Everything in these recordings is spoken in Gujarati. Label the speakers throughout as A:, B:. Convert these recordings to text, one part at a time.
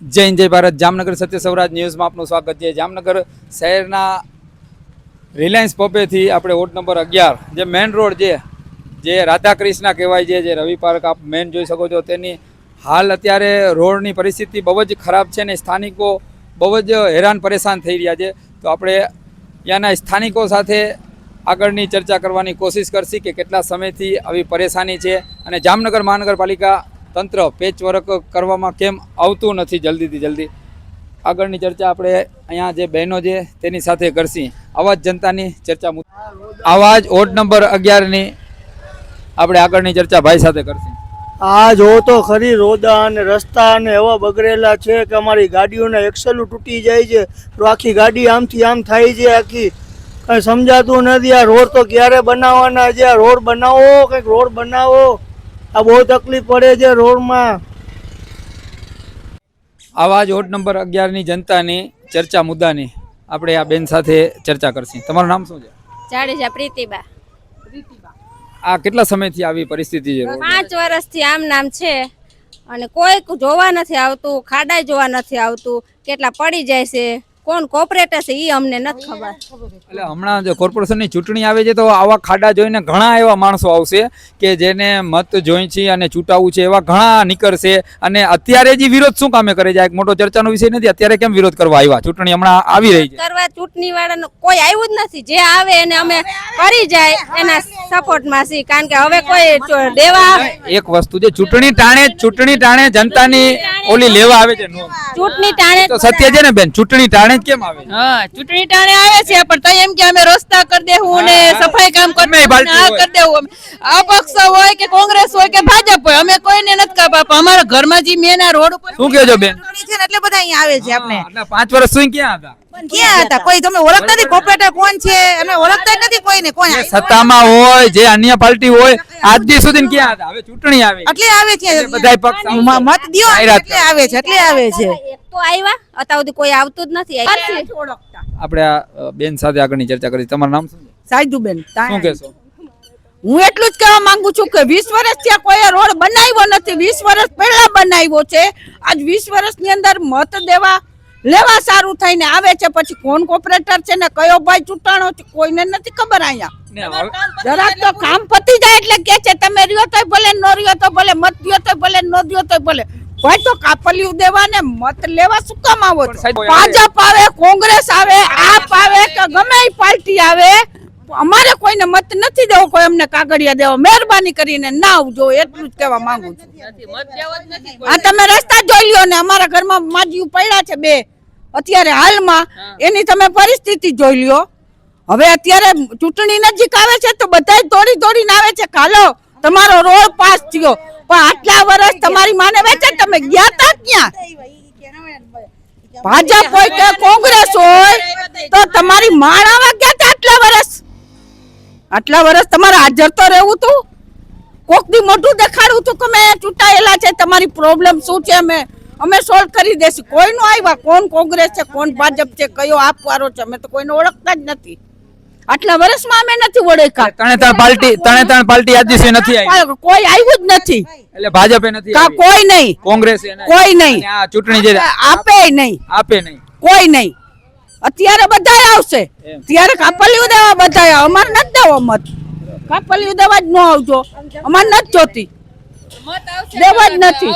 A: જય હિન્દ, જય ભારત. જામનગર સત્ય સૌરાજ ન્યૂઝમાં આપનું સ્વાગત છે. જામનગર શહેરના રિલાયન્સ પોપેથી આપણે વોર્ડ નંબર અગિયાર, જે મેઇન રોડ છે, જે રાધાકૃષ્ણ કહેવાય છે, જે રવિ પાર્ક આપ મેન જોઈ શકો છો. તેની હાલ અત્યારે રોડની પરિસ્થિતિ બહુ જ ખરાબ છે ને સ્થાનિકો બહુ જ હેરાન પરેશાન થઈ રહ્યા છે. તો આપણે ત્યાંના સ્થાનિકો સાથે આગળની ચર્ચા કરવાની કોશિશ કરશી કે કેટલા સમયથી આવી પરેશાની છે. અને જામનગર મહાનગરપાલિકા તંત્ર પેચવર્ક કરવામાં કેમ આવતું નથી જલ્દીથી જલ્દી? આગળની ચર્ચા આપણે અહીંયા જે બહેનો છે તેની સાથે કરશી. આવાજ જનતાની ચર્ચા આવાજ વોર્ડ નંબર અગિયારની આપણે આગળની ચર્ચા ભાઈ સાથે કરશી.
B: આ જો તો ખરી રોદા અને રસ્તા અને એવા બગડેલા છે કે અમારી ગાડીઓના એક્સેલું તૂટી જાય છે, તો આખી ગાડી આમથી આમ થાય છે, આખી કંઈ સમજાતું નથી આ રોડ તો ક્યારે બનાવવાના છે? આ રોડ બનાવો, કંઈક રોડ બનાવો. આ બહુ તકલીફ પડે છે રોડમાં.
A: આવાજ વોર્ડ નંબર અગિયારની જનતાની ચર્ચા મુદ્દાની આપણે આ બેન સાથે ચર્ચા કરશી. તમારું નામ શું છે?
C: જાડેજા પ્રીતિબા.
A: આ કેટલા સમયથી આવી પરિસ્થિતિ છે?
C: પાંચ વર્ષથી આમ નામ છે અને કોઈક જોવા નથી આવતું ખાડા જોવા નથી આવતું કેટલા પડી જાય છે. કોણ કોર્પોરેટર છે એ અમને નથી ખબર.
A: એટલે. હમણાં જો કોર્પોરેશનની ચૂંટણી આવે છે તો આવા ખાડા જોઈને ઘણા એવા માણસો આવશે કે જેને મત જોઈ છે અને ચૂંટાવું છે એવા ઘણા નીકળશે. અને અત્યારે જે વિરોધ શું કામે કરે છે? એક મોટો ચર્ચાનો વિષય નથી. અત્યારે કેમ વિરોધ કરવા આવ્યા? ચૂંટણી હમણાં આવી રહી છે.
C: કરવા ચૂંટણી વાળાનો કોઈ આવ્યું જ નથી. જે આવે એને અમે કરી જાય એના સપોર્ટમાં છીએ. કારણ કે હવે કોઈ દેવા
A: એક વસ્તુ છે ચૂંટણી ટાણે ચૂંટણી ટાણે જનતાની ઓલી લેવા આવે છે
C: ચૂંટણી ટાણે
A: તો સત્ય છે ને બેન? ચૂંટણી ટાણે જ કેમ આવે?
D: હા ચૂંટણી ટાણે આવે છે પણ તઈ એમ કે અમે રસ્તા કરી દેવું ને સફાઈ કામ કરી દેવું આ કરી દેવું આ પક્ષ હોય કે કોંગ્રેસ હોય કે ભાજપ હોય અમે કોઈને નથી કાપા પણ અમારા ઘરમાં જે મેન આ રોડ ઉપર
A: શું કહો છો બેન
E: છે ને એટલે બધા અહીંયા આવે છે આપણે
A: પાંચ વર્ષ સુધી ક્યાં હતા?
E: ક્યાં હતા? કોઈ તમે ઓળખતા નથી? કોર્પોરેટર કોણ છે? અમે ઓળખતા નથી કોઈને. કોણ
A: સત્તામાં હોય જે અન્ય પાર્ટી હોય આજ દી સુધી ક્યાં હતા? હવે ચૂંટણી આવી.
E: એટલે આવે છે.
A: એટલે પક્ષ
E: મત દ્યો. એટલે આવે છે એટલે આવે છે.
C: તો આવ્યા અત્યાર સુધી કોઈ આવતું જ નથી.
A: આપણે આ બેન સાથે આગળની ચર્ચા કરી તમારું નામ શું? સાજુ
D: બેન
A: શું કહેશો?
D: હું એટલું જ કહેવા માંગુ છું કે વીસ વર્ષ ત્યાં કોઈ રોડ બનાવ્યો નથી. વીસ વર્ષ પહેલા બનાવ્યો છે. આજ વીસ વર્ષની અંદર મત દેવા લેવા સારું થઈને આવે છે. પછી કોણ કોપરેટર છે ને કયો ભાઈ ચૂંટાણો છે કોઈને નથી ખબર અહીંયા. જરાક તો કામ પતી જાય એટલે કે છે તમે રહ્યો તો ભલે ન રહ્યો તો ભલે મત દ્યો તો ભલે ન દો તો ભલે. ભાઈ તો કાપલિયું દેવા ને મત લેવા શું કામ આવો ભાજપ આવે કોંગ્રેસ આવે આપ આવે કે ગમે એ પાર્ટી આવે અમારે કોઈને મત નથી દેવો કોઈ અમને કાગળિયા દેવો. મહેરબાની કરીને ના આવજો એટલું જ કહેવા માંગુ છું. આ તમે રસ્તા જોઈ લ્યો ને અમારા ઘરમાં માજીયું પડ્યા છે બે. અત્યારે હાલમાં એની તમે પરિસ્થિતિ જોઈ લ્યો. હવે અત્યારે ચૂંટણી નજીક આવે છે તો બધા દોડી દોડીને આવે છે. કાલો તમારો રોડ પાસ થયો. પણ આટલા વર્ષ તમારી માને વેચે તમે ગયા તા ક્યાં? ભાજપ હોય કે કોંગ્રેસ હોય તો તમારી માણ આવા ગયા તા આટલા વર્ષ? આટલા વર્ષ તમારે હાજર તો રહેવું તું? કોક દી મોઢું દેખાડવું તું કે મેં ચૂંટાયેલા છે તમારી પ્રોબ્લેમ શું છે અમે? અમે સોલ્વ કરી દેશું કોઈનું આવ્યા? કોણ કોંગ્રેસ છે કોણ ભાજપ છે? કયો આપવારો છે? અમે તો કોઈને ઓળખતા જ નથી. આટલા વર્ષમાં અમે નથી ઓળખ્યા.
A: તણે ત્રણ પાર્ટી તણે ત્રણ પાર્ટી આજ દિવસે નથી આવી.
D: કોઈ આવ્યું જ નથી.
A: એટલે ભાજપે નથી
D: કા કોઈ નહીં.
A: કોંગ્રેસ
D: કોઈ નહીં.
A: આ ચૂંટણી જે
D: આપે નહીં.
A: આપે નહીં.
D: કોઈ નહીં. અત્યારે બધા આવશે. ત્યારે કાપલિયું દેવા બધા અમાર નથી દેવો મત કાપલિયું દેવા જ ન આવજો. અમારે નથી જોતી. દેવા જ નથી.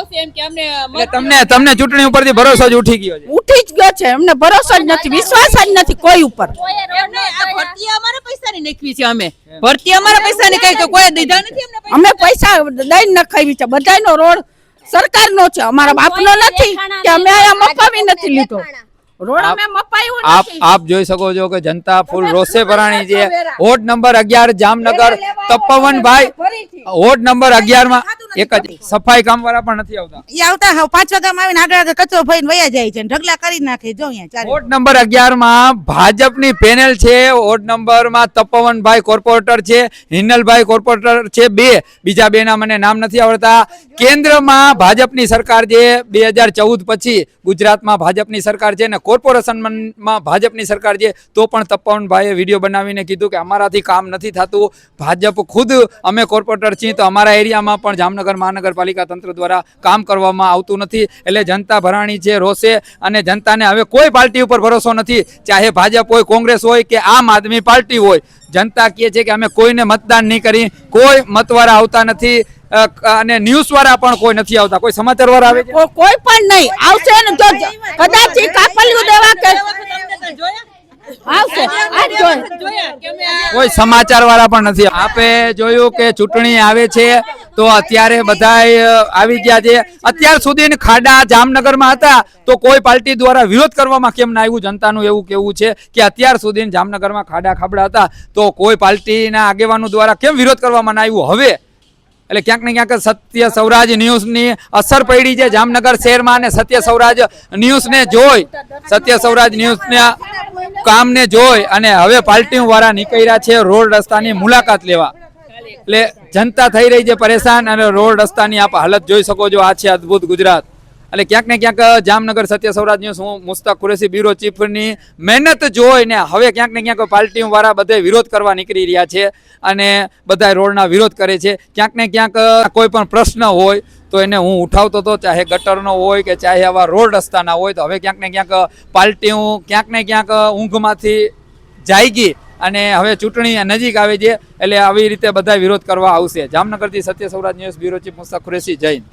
A: તમને તમને ચૂંટણી ઉપરથી ભરોસો જ ઉઠી ગયો છે.
D: ઉઠી જ ગયો છે. અમને ભરોસો જ નથી. વિશ્વાસ જ નથી કોઈ ઉપર.
E: ભરતી અમારા પૈસા ની નાખવી છે અમે. ભરતી અમારા પૈસા ની કઈ કોઈ દીધા નથી
D: અમે પૈસા દઈને નખાવી છે. બધાનો રોડ સરકારનો છે. અમારા બાપનો નથી કે અમે અહીંયા મફાવી નથી લીધો.
A: આપ આપ જોઈ શકો છો કે જનતા ફૂલ રોષે ભરાણી છે. હોટ નંબર અગિયાર જામનગર તપવનભાઈ. હોટ નંબર અગિયારમાં એક જ સફાઈ કામ વાળા પણ નથી આવતા.
E: પાંચ વાગ્યામાં આવીને આગળ આગળ કચરો ભરીને વયા જાય છે ઢગલા કરી નાખે જો અહીંયા ચારે
A: નંબર અગિયારમાં ભાજપની પેનલ છે. હોટ નંબરમાં તપવનભાઈ કોર્પોરેટર છે હિનલભાઈ કોર્પોરેટર છે બે. બીજા બે ના મને નામ નથી આવડતા. કેન્દ્રમાં ભાજપની સરકાર છે બે હજાર ચૌદ પછી ગુજરાતમાં ભાજપની સરકાર છે ને કોર્પોરેશનમાં ભાજપની સરકાર છે, તો પણ તપવનભાઈએ વીડિયો બનાવીને કીધું કે અમારાથી કામ નથી થતું. ભાજપ ખુદ, અમે કોર્પોરેટર છીએ, તો અમારા એરિયામાં પણ જામનગર મહાનગરપાલિકા તંત્ર દ્વારા કામ કરવામાં આવતું નથી. એટલે જનતા ભરાણી છે, રોષે, અને જનતાને હવે કોઈ પાર્ટી ઉપર ભરોસો નથી. ચાહે ભાજપ હોય, કોંગ્રેસ હોય કે આમ આદમી પાર્ટી હોય. જનતા કહે છે કે અમે કોઈને મતદાન નહીં કરી. કોઈ મતવાળા આવતા નથી. અને ન્યૂઝ વાળા પણ કોઈ નથી આવતા. કોઈ સમાચાર વાળા આવે છે?
D: કોઈ પણ નહીં. આવશે ને તો કદાચ કાપલિયું દેવા કે.
A: કોઈ સમાચાર વાળા પણ નથી આપે જોયું કે ચૂંટણી આવે છે તો અત્યારે બધાય આવી ગયા છે. અત્યાર સુધી ખાડા જામનગરમાં હતા તો કોઈ પાર્ટી દ્વારા વિરોધ કરવામાં કેમ ના આવ્યું? જનતાનું એવું કેવું છે કે અત્યાર સુધી જામનગરમાં ખાડા ખાબડા હતા તો કોઈ પાર્ટીના આગેવાનો દ્વારા કેમ વિરોધ કરવામાં ના આવ્યું? હવે એટલે ક્યાંક ને ક્યાંક સત્ય સૌરાજ ન્યૂઝની અસર પડી છે. જામનગર શહેરમાં અને સત્ય સૌરાજ ન્યૂઝને જોઈ. સત્ય સૌરાજ ન્યૂઝના કામને જોઈ અને હવે પાર્ટી વાળા નીકળ્યા છે રોડ રસ્તાની મુલાકાત લેવા. એટલે જનતા થઈ રહી છે પરેશાન અને રોડ રસ્તાની આપ હાલત જોઈ શકો છો. આ છે અદ્ભુત ગુજરાત. એટલે ક્યાંક ને ક્યાંક જામનગર સત્ય સૌરાજ ન્યૂઝ હું મુસ્તાક કુરેશી બ્યુરો ચીફની મહેનત જોઈને હવે ક્યાંક ને ક્યાંક પાર્ટીઓવાળા બધે વિરોધ કરવા નીકળી રહ્યા છે અને બધા રોડના વિરોધ કરે છે. ક્યાંક ને ક્યાંક કોઈ પણ પ્રશ્ન હોય તો એને હું ઉઠાવતો હતો ચાહે ગટરનો હોય કે ચાહે આવા રોડ રસ્તાના હોય, તો હવે ક્યાંક ને ક્યાંક પાર્ટી ક્યાંક ને ક્યાંક ઊંઘમાંથી જાગી અને હવે ચૂંટણી નજીક આવે છે. એટલે આવી રીતે બધા વિરોધ કરવા આવશે. જામનગરથી Satya Swaraj news bureau chief Musta Qureshi Jain